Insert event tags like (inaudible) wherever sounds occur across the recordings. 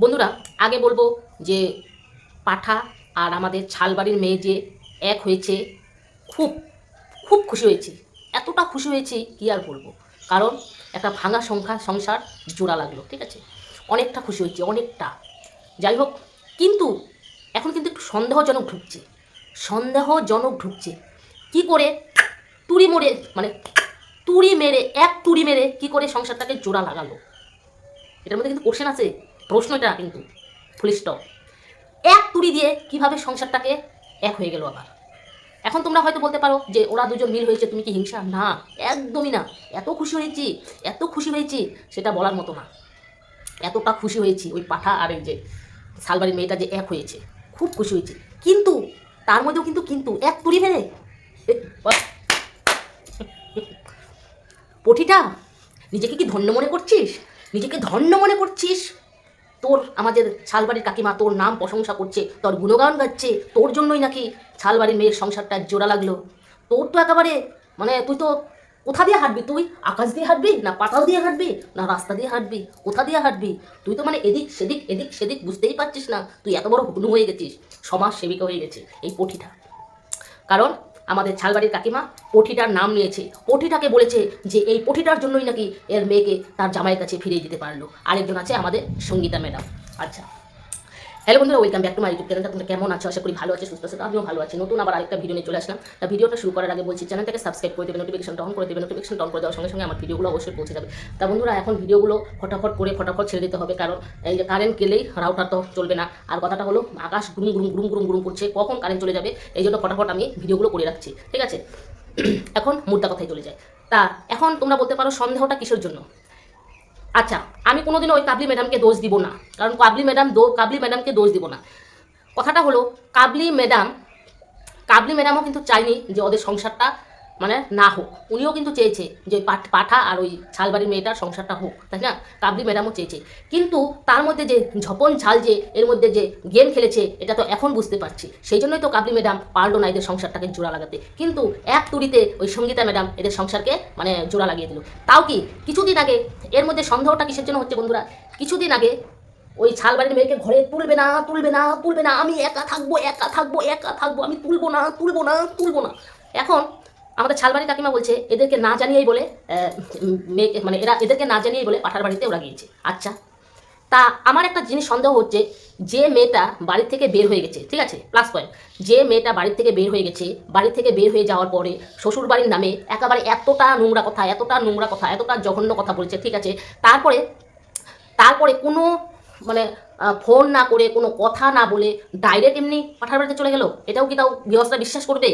বন্ধুরা, আগে বলব যে পাঠা আর আমাদের ছালবাড়ির মেয়ে যে এক হয়েছে, খুব খুব খুশি হয়েছি। এতটা খুশি হয়েছি, কি আর বলব? কারণ একটা ভাঙা সংখ্যা সংসার জোড়া লাগল, ঠিক আছে? অনেকটা খুশি হয়েছি, অনেকটা। যাই হোক, কিন্তু এখন কিন্তু একটু সন্দেহজনক ঢুকছে সন্দেহজনক ঢুকছে। কি করে তুড়ি মোড়ে মানে তুড়ি মেরে, এক তুড়ি মেরে কি করে সংসারটাকে জোড়া লাগালো? এটার মধ্যে কিন্তু কোশ্চেন আছে। প্রশ্নটা কিন্তু ফুল স্টপ এক তুড়ি দিয়ে কীভাবে সংসারটাকে এক হয়ে গেল আবার? এখন তোমরা হয়তো বলতে পারো যে ওরা দুজন মিল হয়েছে, তুমি কি হিংসা? না, একদমই না। এত খুশি হয়েছি, এত খুশি হয়েছি, সেটা বলার মতো না। এতটা খুশি হয়েছি, ওই পাঠা আর এই যে শালবাড়ির মেয়েটা যে এক হয়েছে, খুব খুশি হয়েছি। কিন্তু, তার মধ্যেও কিন্তু কিন্তু, এক তুড়ি মেরে পঠিটা, নিজেকে কি ধন্য মনে করছিস? নিজেকে ধন্য মনে করছিস? তোর আমাদের শালবাড়ির কাকিমা তোর নাম প্রশংসা করছে, তোর গুণগান গাচ্ছে, তোর জন্যই নাকি শালবাড়ির মেয়ের সংসারটা জোড়া লাগল। তোর তো একেবারে মানে তুই তো কোথা দিয়ে হাঁটবি তুই? আকাশ দিয়ে হাঁটবি না পাতাল দিয়ে হাঁটবি না রাস্তা দিয়ে হাঁটবি? কোথা দিয়ে হাঁটবি? তুই তো মানে এদিক সেদিক এদিক সেদিক বুঝতেই পারছিস না, তুই এত বড় হুনু হয়ে গেছিস সমাজ সেবিকা হয়ে গেছে এই পঠিটা কারণ আমাদের ছালবাড়ির কাকিমা পঠিটার নাম নিয়েছে। পঠিটাকে বলেছে যে এই পঠিটার জন্যই নাকি এর মেয়েকে তার জামাইয়ের কাছে ফিরিয়ে দিতে পারল। আরেকজন আছে আমাদের সঙ্গীতা ম্যাডাম। আচ্ছা। হ্যালো বন্ধুরা welcome back to my YouTube চ্যানেলটা তোমরা কেমন আছো? আশা করি ভালো আছে, সুস্থ আছো, আমিও ভালো আছি। নতুন আবার আরেকটা ভিডিও নিয়ে চলে আসলাম। তা ভিডিওটা শুরু করার আগে বলছি চ্যানেলটাকে সাবস্ক্রাইব করে দেবে নোটিফিকেশন অন করে দেবে। নোটিফিকেশন অন করে দেওয়ার সঙ্গে সঙ্গে আমার ভিডিওগুলো অবশ্যই পৌঁছে যাবে। তা বন্ধুরা, এখন ভিডিওগুলো ফটাফট করে ফটাফট ছেড়ে দিতে হবে। কারণ এই যে কারেন্ট গেলেই রাউটার তো চলবে না। আর কথাটা হলো, আকাশ গুরুম গুরুম গুরুম গুরুম গুরুম করছে। কখন কারেন্ট চলে যাবে? এই জন্য ফটাফট আমি ভিডিওগুলো করে রাখছি। ঠিক আছে? (clears throat) এখন মুদ্রা কথায় চলে যায় তা এখন তোমরা বলতে পারো সন্দেহটা কিসের জন্য? আচ্ছা আমি কোনোদিনও ওই কাবলি ম্যাডামকে দোষ দিব না। কারণ কাবলি ম্যাডাম দো কাবলি ম্যাডামকে দোষ দিব না। কথাটা হলো, কাবলি ম্যাডাম কাবলি ম্যাডামও কিন্তু চাইনি যে ওদের সংসারটা মানে না হোক। উনিও কিন্তু চেয়েছে যে পাঠ- আর ওই ছালবাড়ির মেয়েটার সংসারটা হোক, তাই না? কাবলি ম্যাডামও চেয়েছে। কিন্তু তার মধ্যে যে ঝপন ঝাল যে, এর মধ্যে যে গেম খেলেছে, এটা তো এখন বুঝতে পারছি। সেই জন্যই তো কাবলি ম্যাডাম পারল না এদের সংসারটাকে জোড়া লাগাতে। কিন্তু এক তুড়িতে ওই সঙ্গীতা ম্যাডাম এদের সংসারকে মানে জোড়া লাগিয়ে দিল। তাও কি কিছুদিন আগে, এর মধ্যে সন্দেহটা কিসের জন্য হচ্ছে বন্ধুরা? কিছুদিন আগে ওই ছালবাড়ির মেয়েকে ঘরে তুলবে না তুলবে না তুলবে না, আমি একা থাকব একা থাকব একা থাকব, আমি তুলবো না তুলবো না তুলবো না। এখন আমাদের ছালবাড়ি কাকিমা বলছে, এদেরকে না জানিয়েই বলে মেয়েকে মানে এরা এদেরকে না জানিয়েই বলে পাঠার বাড়িতে ওরা গিয়েছে। আচ্ছা। তা আমার একটা জিনিস সন্দেহ হচ্ছে, যে মেয়েটা বাড়ি থেকে বের হয়ে গেছে, ঠিক আছে? প্লাস পয়েন্ট যে মেয়েটা বাড়ি থেকে বের হয়ে গেছে, বাড়ি থেকে বের হয়ে যাওয়ার পরে শ্বশুর বাড়ির নামে একেবারে এতটা নোংরা কথা, এতটা নোংরা কথা, এতটা জঘন্য কথা বলছে, ঠিক আছে? তারপরে তারপরে কোনো মানে ফোন না করে, কোনো কথা না বলে ডাইরেক্ট এমনি পাঠার বাড়িতে চলে গেল? এটাও কি তাও গৃহস্থরা বিশ্বাস করবে?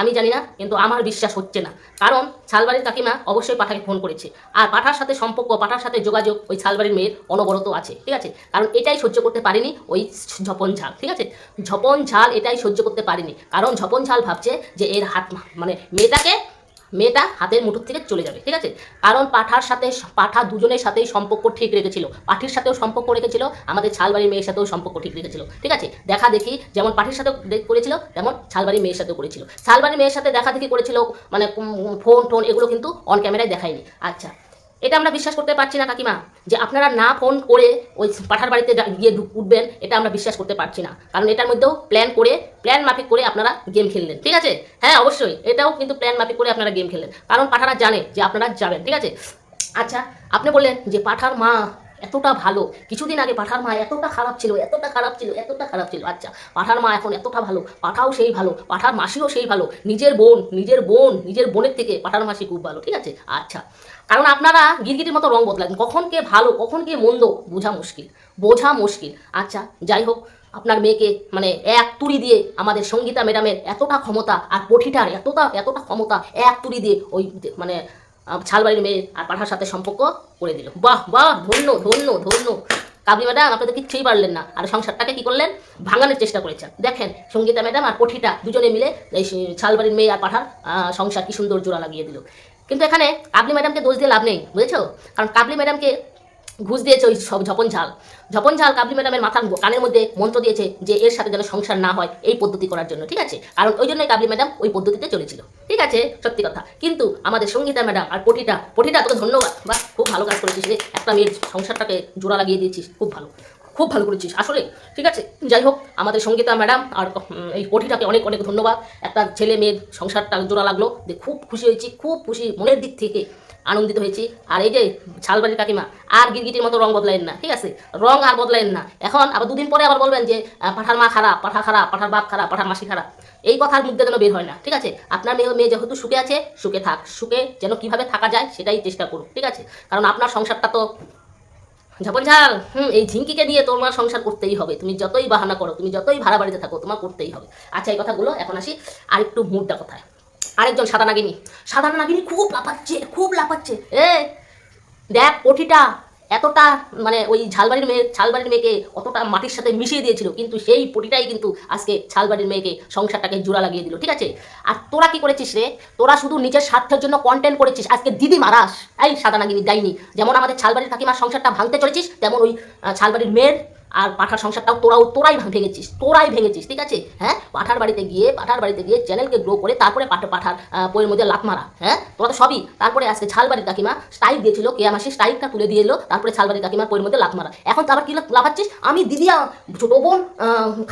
আমি জানি না, কিন্তু আমার বিশ্বাস হচ্ছে না। কারণ ছালবাড়ির কাকিমা অবশ্যই পাঠাকে ফোন করেছে। আর পাঠার সাথে সম্পর্ক, পাঠার সাথে যোগাযোগ ওই ছালবাড়ির মেয়ের অনবরত আছে, ঠিক আছে? কারণ এটাই সহ্য করতে পারিনি ওই ঝপন ঝাল, ঠিক আছে? ঝপন ঝাল এটাই সহ্য করতে পারিনি। কারণ ঝপন ঝাল ভাবছে যে এর হাত মানে মেয়েটাকে মেয়েটা হাতের মুঠোর থেকে চলে যাবে, ঠিক আছে? কারণ পাঠার সাথে, পাঠা দুজনের সাথেই সম্পর্ক ঠিক রেখেছিল। পাঠির সাথেও সম্পর্ক রেখেছিল, আমাদের ছালবাড়ির মেয়ের সাথেও সম্পর্ক ঠিক রেখেছিল, ঠিক আছে? দেখা দেখি যেমন পাঠির সাথে করেছিল, তেমন ছালবাড়ির মেয়ের সাথেও করেছিল। ছালবাড়ির মেয়ের সাথে দেখা দেখি করেছিল মানে ফোন টোন এগুলো কিন্তু অন ক্যামেরায় দেখায়নি। আচ্ছা এটা আমরা বিশ্বাস করতে পারছি না, কাকিমা, যে আপনারা না ফোন করে ওই পাঠার বাড়িতে গিয়ে উঠবেন, এটা আমরা বিশ্বাস করতে পারছি না। কারণ এটার মধ্যেও প্ল্যান করে প্ল্যান মাফিক করে আপনারা গেম খেললেন, ঠিক আছে? হ্যাঁ অবশ্যই, এটাও কিন্তু প্ল্যান মাফিক করে আপনারা গেম খেললেন। কারণ পাঠারা জানে যে আপনারা যাবেন, ঠিক আছে? আচ্ছা আপনি বললেন যে পাঠার মা এতটা ভালো। কিছুদিন আগে পাঠার মা এতটা খারাপ ছিল, এতটা খারাপ ছিল, এতটা খারাপ ছিল। আচ্ছা পাঠার মা এখন এতটা ভালো, পাঠাও সেই ভালো, পাঠার মাসিও সেই ভালো, নিজের বোন নিজের বোন, নিজের বোনের থেকে পাঠার মাসি খুব ভালো, ঠিক আছে? আচ্ছা কারণ আপনারা গিরগিটির মতো রং বদলান। কখন কে ভালো, কখন কে মন্দ, বোঝা মুশকিল বোঝা মুশকিল। আচ্ছা যাই হোক, আপনার মেয়েকে মানে এক তুড়ি দিয়ে আমাদের সঙ্গীতা ম্যাডামের এতটা ক্ষমতা আর পঠিটার এতটা এতটা ক্ষমতা এক তুড়ি দিয়ে ওই মানে ছালবাড়ির মেয়ে আর পাঠার সাথে সম্পর্ক করে দিল। বাহ বাহ, ধন্য ধন্য ধন্য। কাবলি ম্যাডাম, আপনি তো কিচ্ছুই পারলেন না। আর সংসারটাকে কি করলেন? ভাঙানোর চেষ্টা করেছেন। দেখেন, সঙ্গীতা ম্যাডাম আর পঠিটা দুজনে মিলে এই ছালবাড়ির মেয়ে আর পাঠার সংসার কি সুন্দর জোড়া লাগিয়ে দিল। কিন্তু এখানে কাবলি ম্যাডামকে দোষ দিয়ে লাভ নেই, বুঝেছ? কারণ কাবলি ম্যাডামকে ঘুষ দিয়েছে ওই সব ঝপন ঝাল। ঝপন ঝাল কাবলি ম্যাডামের মাথার কানের মধ্যে মন্ত্র দিয়েছে যে এর সাথে যেন সংসার না হয় এই পদ্ধতি করার জন্য, ঠিক আছে? কারণ ওই জন্যই কাবলি ম্যাডাম ওই পদ্ধতিতে চলেছিল, ঠিক আছে? সত্যি কথা। কিন্তু আমাদের সঙ্গীতা ম্যাডাম আর পটিটা পটিটা তোকে ধন্যবাদ। বা খুব ভালো কাজ করেছিস রে। একটা মেয়ের সংসারটাকে জোড়া লাগিয়ে দিয়েছিস। খুব ভালো। খুব ভালো করেছিস, আসলে, ঠিক আছে? যাই হোক, আমাদের সঙ্গীতা ম্যাডাম আর এই পটিটাকে অনেক অনেক ধন্যবাদ। একটা ছেলে মেয়ের সংসারটা জোড়া লাগল যে খুব খুশি হয়েছি, খুব খুশি, মনের দিক থেকে আনন্দিত হয়েছি। আর এই যে ছালবাড়ির কাকিমা, আর গিরগিটির মতো রং বদলাইন না, ঠিক আছে? রং আর বদলাইন না। এখন আবার দুদিন পরে আবার বলবেন যে পাঠার মা খারাপ, পাঠা খারাপ, পাঠার বাপ খারাপ, পাঠার মাসি খারাপ। এই কথার মুদ্রা যেন বের হয় না, ঠিক আছে? আপনার মেয়ে মেয়ে যেহেতু সুখে আছে, সুখে থাক। সুখে যেন কীভাবে থাকা যায়, সেটাই চেষ্টা করুক, ঠিক আছে? কারণ আপনার সংসারটা তো ঝাপন ঝাল হুম, এই ঝিঙ্কিকে নিয়ে তোমার সংসার করতেই হবে। তুমি যতই বাহানা করো, তুমি যতই ভাড়া বাড়িতে থাকো, তোমার করতেই হবে। আচ্ছা এই কথাগুলো, এখন আসি আরেকটু মুডটা কোথায়? আরেকজন সাদা নাগিনী। সাদা নাগিনী খুব লাপাচ্ছে খুব লাপাচ্ছে এ, দেখ পটিটা এতটা মানে ওই ঝালবাড়ির মেয়ে, ঝালবাড়ির মেয়েকে অতটা মাটির সাথে মিশিয়ে দিয়েছিল, কিন্তু সেই পটিটাই কিন্তু আজকে ঝালবাড়ির মেয়েকে সংসারটাকে জোড়া লাগিয়ে দিল, ঠিক আছে? আর তোরা কি করেছিস রে? তোরা শুধু নিজের স্বার্থের জন্য কন্টেন্ট করেছিস। আজকে দিদি মারাস। এই সাদা নাগিনী দেয়নি যেমন আমাদের ছালবাড়ির কাকিমার সংসারটা ভাঙতে চলেছিস, তেমন ওই ছালবাড়ির মেয়ের আর পাঠার সংসারটাও তোরাও, তোরাই ভেঙেছিস তোরাই ভেঙেছিস, ঠিক আছে? হ্যাঁ? পাঠার বাড়িতে গিয়ে, পাঠার বাড়িতে গিয়ে চ্যানেলকে গ্রো করে তারপরে পাঠা, পাঠার বইয়ের মধ্যে লাত মারা হ্যাঁ? তোরা তো সবই। তারপরে আজকে ছালবাড়ির কাকিমা স্ট্রাইক দিয়েছিল, কে মাসি স্ট্রাইকটা তুলে দিয়ে এলো, তারপরে ছালবাড়ির কাকিমার বইয়ের মধ্যে লাত মারা। এখন তো আবার কি লাফাচ্ছিস? আমি দিদি ছোট বোন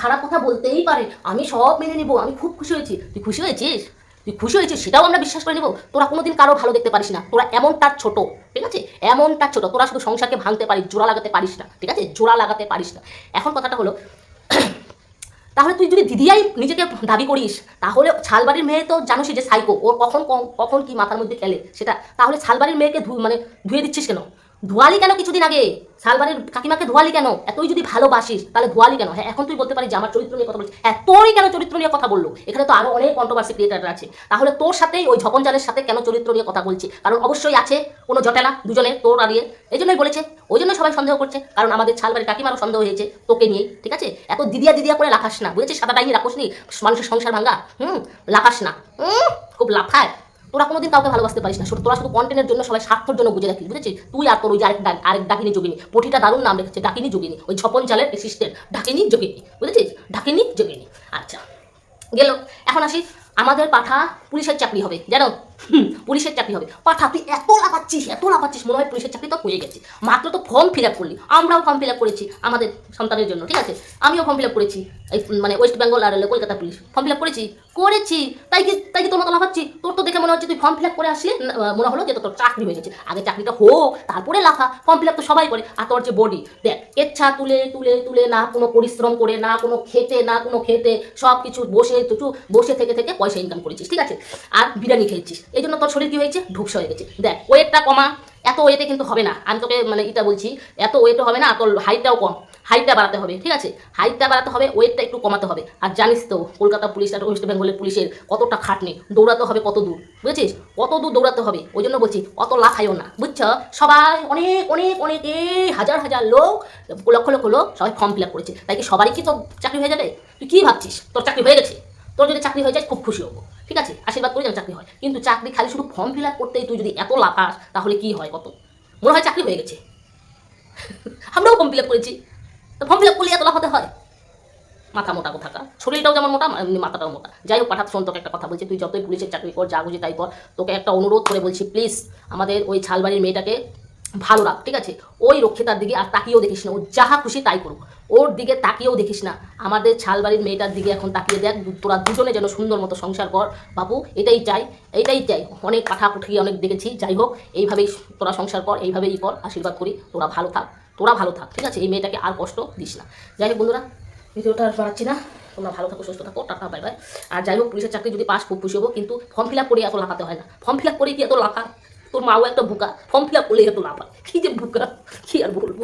খারাপ কথা বলতেই পারে। আমি সব মেনে নিব, আমি খুব খুশি হয়েছি। তুই খুশি হয়েছিস? তুই খুশি হয়েছিস সেটাও আমরা বিশ্বাস করে নেব। তোরা কোনোদিন কারও ভালো দেখতে পারিস না। তোরা এমনটা ছোট, ঠিক আছে? এমনটা ছোট। তোরা শুধু সংসারকে ভাঙতে পারিস, জোড়া লাগাতে পারিস না, ঠিক আছে? জোড়া লাগাতে পারিস না। এখন কথাটা হলো, (clears throat) তাহলে তুই যদি দিদিয়াই নিজেকে দাবি করিস, তাহলে ছালবাড়ির মেয়ে তো জানোসই যে সাইকো ওর কখন কখন কি মাথার মধ্যে খেলে সেটা। তাহলে ছালবাড়ির মেয়েকে মানে ধুয়ে দিচ্ছিস কেন? ধোয়ালি কেন কিছুদিন আগে? শালবাড়ির কাকিমাকে ধোয়ালি কেন? এতই যদি ভালোবাসিস তাহলে ধোয়ালি কেন? হ্যাঁ এখন তুই বলতে পারিস যে আমার চরিত্র নিয়ে কথা বলছিস। এতই কেন চরিত্র নিয়ে কথা বলল? এখানে তো আরও অনেক কন্ট্রোভার্সি ক্রিয়েটার আছে। তাহলে তোর সাথেই ওই ঝপন জালের সাথে কেন চরিত্র নিয়ে কথা বলছি কারণ অবশ্যই আছে কোনো জটেলা দুজনে তোর আর ইয়ে। এই জন্যই বলেছে ওই জন্য সবাই সন্দেহ করছে। কারণ আমাদের ছালবাড়ির কাকিমারও সন্দেহ হয়েছে তোকে নিয়ে ঠিক আছে? এত দিদিয়া দিদিয়া করে লাখাস না বুঝেছিস? সাদা ডাইনি রাখোস নি? মানুষের সংসার ভাঙা হুম? লাখাস না হুম, খুব লাফায়। তোরা কোনোদিন কাউকে ভালোবাসতে পারিস না। তোরা শুধু কন্টেন্টের জন্য সবাই স্বার্থর জন্য বুঝে রাখিস, বুঝেছিস? তুই আর তোর ওই আরেক আরেক ডাকিনি যোগিনী পটিটা দারুণ নাম রেখেছে, ডাকিনি যোগিনী, ওই ঝপন চালের অ্যাসিস্ট্যান্ট ডাকিনি যোগিনী, বুঝেছিস? ডাকিনি যোগিনী। আচ্ছা গেল। এখন আসি, আমাদের পাঠা পুলিশের চাকরি হবে, জানো? পুলিশের চাকরি হবে। পাঠা, তুই এত লাফাচ্ছিস এত লাফাচ্ছিস, মনে হয় পুলিশের চাকরি তো হয়ে গেছে। মাত্র তো ফর্ম ফিল আপ করলি। আমরাও ফর্ম ফিল আপ করেছি আমাদের সন্তানের জন্য, ঠিক আছে? আমিও ফর্ম ফিল আপ করেছি, এই মানে ওয়েস্ট বেঙ্গল আর Kolkata police form fill up করেছি করেছি। তাই কি তাই কি তোর মতো লাফাচ্ছি? তোর তো দেখে মনে হচ্ছে তুই ফর্ম ফিল আপ করে আসলে মনে হলো যে তোর চাকরি হয়ে গেছে। আগে চাকরিটা হোক, তারপরে লাফা। ফর্ম ফিল আপ তো সবাই করে, আর তোর যে বডি দেখ, ইচ্ছা তুলে তুলে তুলে, না কোনো পরিশ্রম করে, না কোনো খেতে না কোনো খেতে সব কিছু বসে তুচু বসে থেকে থেকে পয়সা ইনকাম করেছিস, ঠিক আছে? আর বিরিয়ানি খেয়েছিস। এই জন্য তোর শরীর কি হয়েছে? ঢুকসা হয়ে গেছে। দেখ ওয়েটটা কমা। এত ওয়েটে কিন্তু হবে না। আমি তোকে মানে এটা বলছি, এত ওয়েটও হবে না, তোর হাইটটাও কম। হাইটটা বাড়াতে হবে, ঠিক আছে? হাইটটা বাড়াতে হবে ওয়েটটা একটু কমাতে হবে। আর জানিস তো, কলকাতা পুলিশ আর ওয়েস্ট বেঙ্গলের পুলিশের কতটা খাটনি। দৌড়াতে হবে কত দূর, বুঝেছিস? কত দূর দৌড়াতে হবে, ওই জন্য বলছি, অত লাফাইও না, বুঝছ? সবাই অনেক অনেক অনেক, এই হাজার হাজার লোক, লক্ষ লক্ষ লোক সবাই ফর্ম ফিল আপ করেছে। তাই কি সবারই কি তোর চাকরি হয়ে যাবে? তুই কি ভাবছিস? তোর চাকরি হয়ে গেছে? তোর যদি চাকরি হয়ে যায়, খুব খুশি হব। ঠিক আছে? আশীর্বাদ করে যেন চাকরি হয়। কিন্তু চাকরি খালি শুধু ফর্ম ফিল আপ করতেই তুই যদি এত লাফাস, তাহলে কি হয় কত? মনে হয় চাকরি হয়ে গেছে। (laughs) আমরাও ফর্ম ফিল আপ করেছি। তো ফর্ম ফিল আপ করলে এত লাফাতে হয়? মাথা মোটা থাকা শরীরটাও যেমন মোটা মাথাটাও মোটা। যাই হোক, পাঠাত শোন, তোকে একটা কথা বলছি। তুই যতই পুলিশের চাকরি কর, যা বুঝি তাই কর। তোকে একটা অনুরোধ করে বলছি প্লিজ আমাদের ওই ছালবাড়ির মেয়েটাকে ভালো রাখ ঠিক আছে? ওই রক্ষিতার দিকে আর তাকিয়েও দেখিস না। ও যাহা খুশি তাই করুক। ওর দিকে তাকিয়েও দেখিস না। আমাদের ছালবাড়ির মেয়েটার দিকে এখন তাকিয়ে দেখ। তোরা দুজনে যেন সুন্দর মতো সংসার কর। বাবু এটাই চাই এটাই চাই। অনেক পাঠা পুঠি অনেক দেখেছি। যাই হোক, এইভাবেই তোরা সংসার কর, এইভাবেই কর। আশীর্বাদ করি। তোরা ভালো থাক, তোরা ভালো থাক, ঠিক আছে? এই মেয়েটাকে আর কষ্ট দিস না। যাই হোক বন্ধুরা, ভিডিওটা আর বাড়াচ্ছি না। তোমরা ভালো থাকো, সুস্থ থাকো, টাটা, বাই আর যাই হোক, পুলিশের চাকরি যদি পাস, খুব খুশি হব। কিন্তু ফর্ম ফিল আপ করে এত লাফাতে হয় না। ফর্ম ফিল আপ করে কি এত লাফা তোর মাও একটা বুকা ফর্ম ফিল আপ করলে এত লাফা কি যে বুকা, কি আর বলব?